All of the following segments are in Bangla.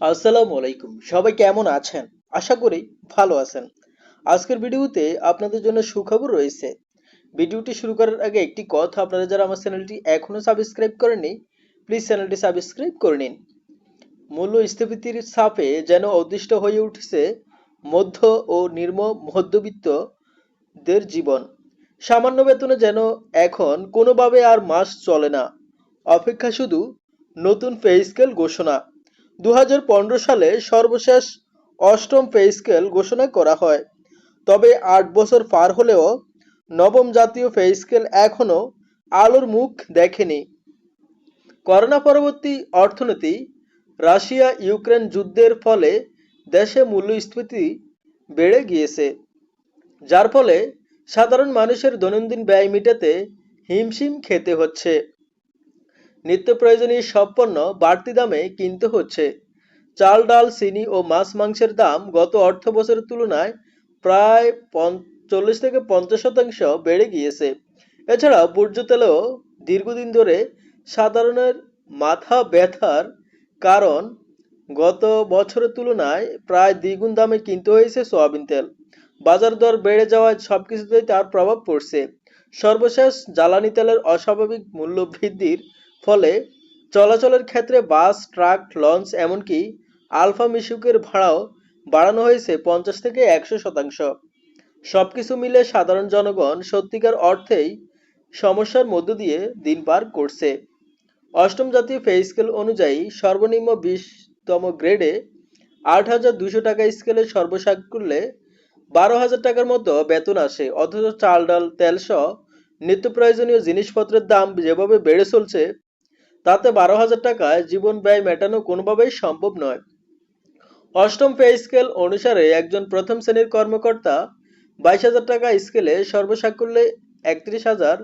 আসসালামু আলাইকুম। সবাই কেমন আছেন? আশা করি ভালো আছেন। আজকের ভিডিওতে আপনাদের জন্য সুখবর রয়েছে। ভিডিওটি শুরু করার আগে একটি কথা, আপনারা যারা আমার চ্যানেলটি এখনও সাবস্ক্রাইব করেননি, প্লিজ চ্যানেলটি সাবস্ক্রাইব করে নিন। মূল্য মূল্যস্ফীতির সাপে যেন অদৃষ্ট হয়ে উঠেছে মধ্য ও নিম্ন মধ্যবিত্তদের জীবন। সামান্য বেতনে যেন এখন কোনোভাবে আর মাস চলে না। অপেক্ষা শুধু নতুন পে স্কেল ঘোষণা। দু হাজার পনেরো সালে সর্বশেষ অষ্টম পে স্কেল ঘোষণা করা হয়। তবে আট বছর পার হলেও নবম জাতীয় পে স্কেল এখনও আলোর মুখ দেখেনি। করোনা পরবর্তী অর্থনীতি রাশিয়া ইউক্রেন যুদ্ধের ফলে দেশে মূল্যস্ফীতি বেড়ে গিয়েছে, যার ফলে সাধারণ মানুষের দৈনন্দিন ব্যয় মেটাতে হিমশিম খেতে হচ্ছে। নিত্য প্রয়োজনীয় সব পণ্য বাড়তি দামে কিনতে হচ্ছে। চাল, ডাল, চিনি ও মাছ মাংসের দাম গত অর্থ বছরের তুলনায় প্রায় চল্লিশ থেকে পঞ্চাশ শতাংশ বেড়ে গিয়েছে। এছাড়া বর্জ্য তেলেও দীর্ঘদিন ধরে সাধারণের মাথা ব্যথার কারণ গত বছরের তুলনায় প্রায় দ্বিগুণ দামে কিনতে হয়েছে সোয়াবিন তেল। বাজার দর বেড়ে যাওয়ায় সবকিছুতেই তার প্রভাব পড়ছে। সর্বশেষ জ্বালানি তেলের অস্বাভাবিক মূল্য বৃদ্ধির ফলে চলাচলের ক্ষেত্রে বাস, ট্রাক, লঞ্চ এমনকি আলফা মিশুকের ভাড়াও বাড়ানো হয়েছে পঞ্চাশ থেকে একশো শতাংশ। সব কিছু মিলে সাধারণ জনগণ সত্যিকার অর্থেই সমস্যার মধ্য দিয়ে দিন পার করছে। অষ্টম জাতীয় পে স্কেল অনুযায়ী সর্বনিম্ন বিশতম গ্রেডে আট হাজার দুশো টাকা স্কেলে করলে বারো হাজার টাকার মতো বেতন আসে। অথচ চাল, ডাল তেলসহ নিত্য প্রয়োজনীয় জিনিসপত্রের দাম যেভাবে বেড়ে চলছে তাতে বারো হাজার টাকায় জীবন ব্যয় মেটানো কোনোভাবেই সম্ভব নয়। অষ্টম পে স্কেল অনুসারে একজন প্রথম শ্রেণির কর্মকর্তা বাইশ হাজার টাকা স্কেলে সর্বসাকুল্যে একত্রিশ হাজার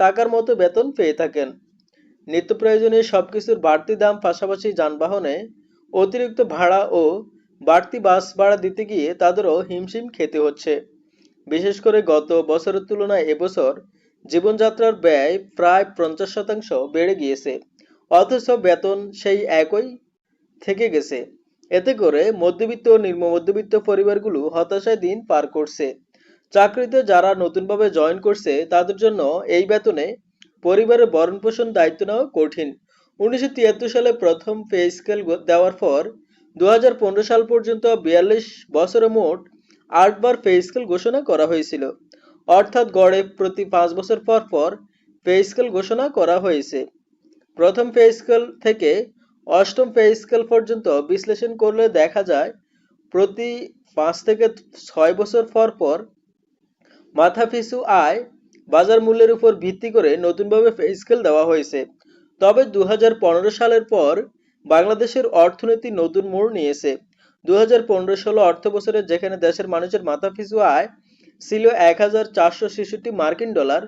টাকার মতো বেতন পেয়ে থাকেন। নিত্য প্রয়োজনীয় সব কিছুর বাড়তি দাম পাশাপাশি যানবাহনে অতিরিক্ত ভাড়া ও বাড়তি বাস ভাড়া দিতে গিয়ে তাদেরও হিমশিম খেতে হচ্ছে। বিশেষ করে গত বছরের তুলনায় এবছর জীবনযাত্রার ব্যয় প্রায় পঞ্চাশ শতাংশ বেড়ে গিয়েছে। অথচ বেতন সেই একই থেকে গেছে। এতে করে মধ্যবিত্ত ও নিম্ন মধ্যবিত্ত পরিবারগুলো হতাশায় দিন পার করছে। চাকরিতে যারা নতুনভাবে জয়েন করছে, তাদের জন্য এই বেতনে পরিবারের ভরণ পোষণ দায়িত্ব নেওয়া কঠিন। উনিশশো তিয়াত্তর সালে প্রথম পে স্কেল দেওয়ার পর দু হাজার পনেরো সাল পর্যন্ত বিয়াল্লিশ বছরে মোট আটবার পে স্কেল ঘোষণা করা হয়েছিল। অর্থাৎ গড়ে প্রতি পাঁচ বছর পর পর পে স্কেল ঘোষণা করা হয়েছে। প্রথম পে স্কেল থেকে অষ্টম পে স্কেল পর্যন্ত বিশ্লেষণ করলে দেখা যায়, প্রতি পাঁচ থেকে ছয় বছর পর পর মাথাপিছু আয় বাজার মূল্যের উপর ভিত্তি করে নতুনভাবে পে স্কেল দেওয়া হয়েছে। তবে দু হাজার পনেরো সালের পর বাংলাদেশের অর্থনীতি নতুন মোড় নিয়েছে। দু হাজার পনেরো ষোলো অর্থ বছরে যেখানে দেশের মানুষের মাথাপিছু আয় ছিল এক হাজার চারশো ছেষট্টি মার্কিন ডলার,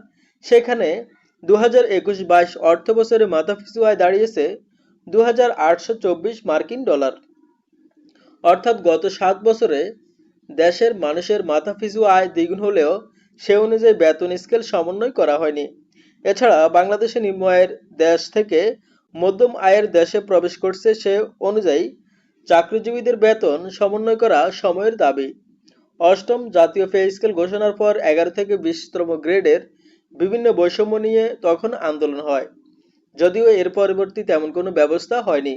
সেখানে দু একুশ বাইশ অর্থ বছরে মাথাপিছু আয় দাঁড়িয়েছে দু আটশো চব্বিশ মার্কিন ডলার। অর্থাৎ গত সাত বছরে দেশের মানুষের মাথাপিছু আয় দ্বিগুণ হলেও সে অনুযায়ী বেতন স্কেল সমন্বয় করা হয়নি। এছাড়া বাংলাদেশে নিম্ন আয়ের দেশ থেকে মধ্যম আয়ের দেশে প্রবেশ করছে সে অনুযায়ী চাকরিজীবীদের বেতন সমন্বয় করা সময়ের দাবি। অষ্টম জাতীয় পে স্কেল ঘোষণার পর এগারো থেকে বিশতম গ্রেডের বিভিন্ন বৈষম্য নিয়ে তখন আন্দোলন হয়। যদিও এর পরবর্তী তেমন কোনো ব্যবস্থা হয়নি।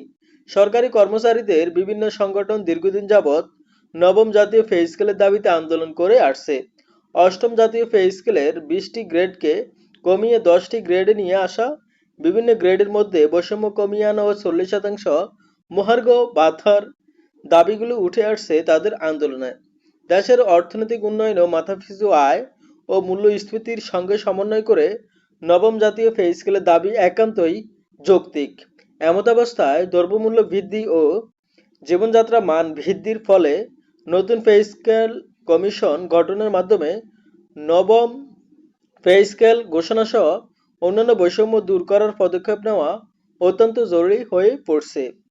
সরকারি কর্মচারীদের বিভিন্ন সংগঠন দীর্ঘদিন যাবৎ নবম জাতীয় পে স্কেলের দাবিতে আন্দোলন করে আসছে। অষ্টম জাতীয় পে স্কেলের বিশটি গ্রেডকে কমিয়ে দশটি গ্রেডে নিয়ে আসা, বিভিন্ন গ্রেডের মধ্যে বৈষম্য কমিয়ে আনা ও চল্লিশ শতাংশ মহার্ঘ বাথার দাবিগুলো উঠে আসছে তাদের আন্দোলনে। দেশের অর্থনৈতিক উন্নয়ন ও মাথাপিছু আয় ও মূল্যস্ফীতির সঙ্গে সমন্বয় করে নবম জাতীয় পে স্কেলের দাবি একান্তই যৌক্তিক। এমতাবস্থায় দ্রব্যমূল্য বৃদ্ধি ও জীবনযাত্রা মান বৃদ্ধির ফলে নতুন পে স্কেল কমিশন গঠনের মাধ্যমে নবম পে স্কেল ঘোষণাসহ অন্যান্য বৈষম্য দূর করার পদক্ষেপ নেওয়া অত্যন্ত জরুরি হয়ে পড়ছে।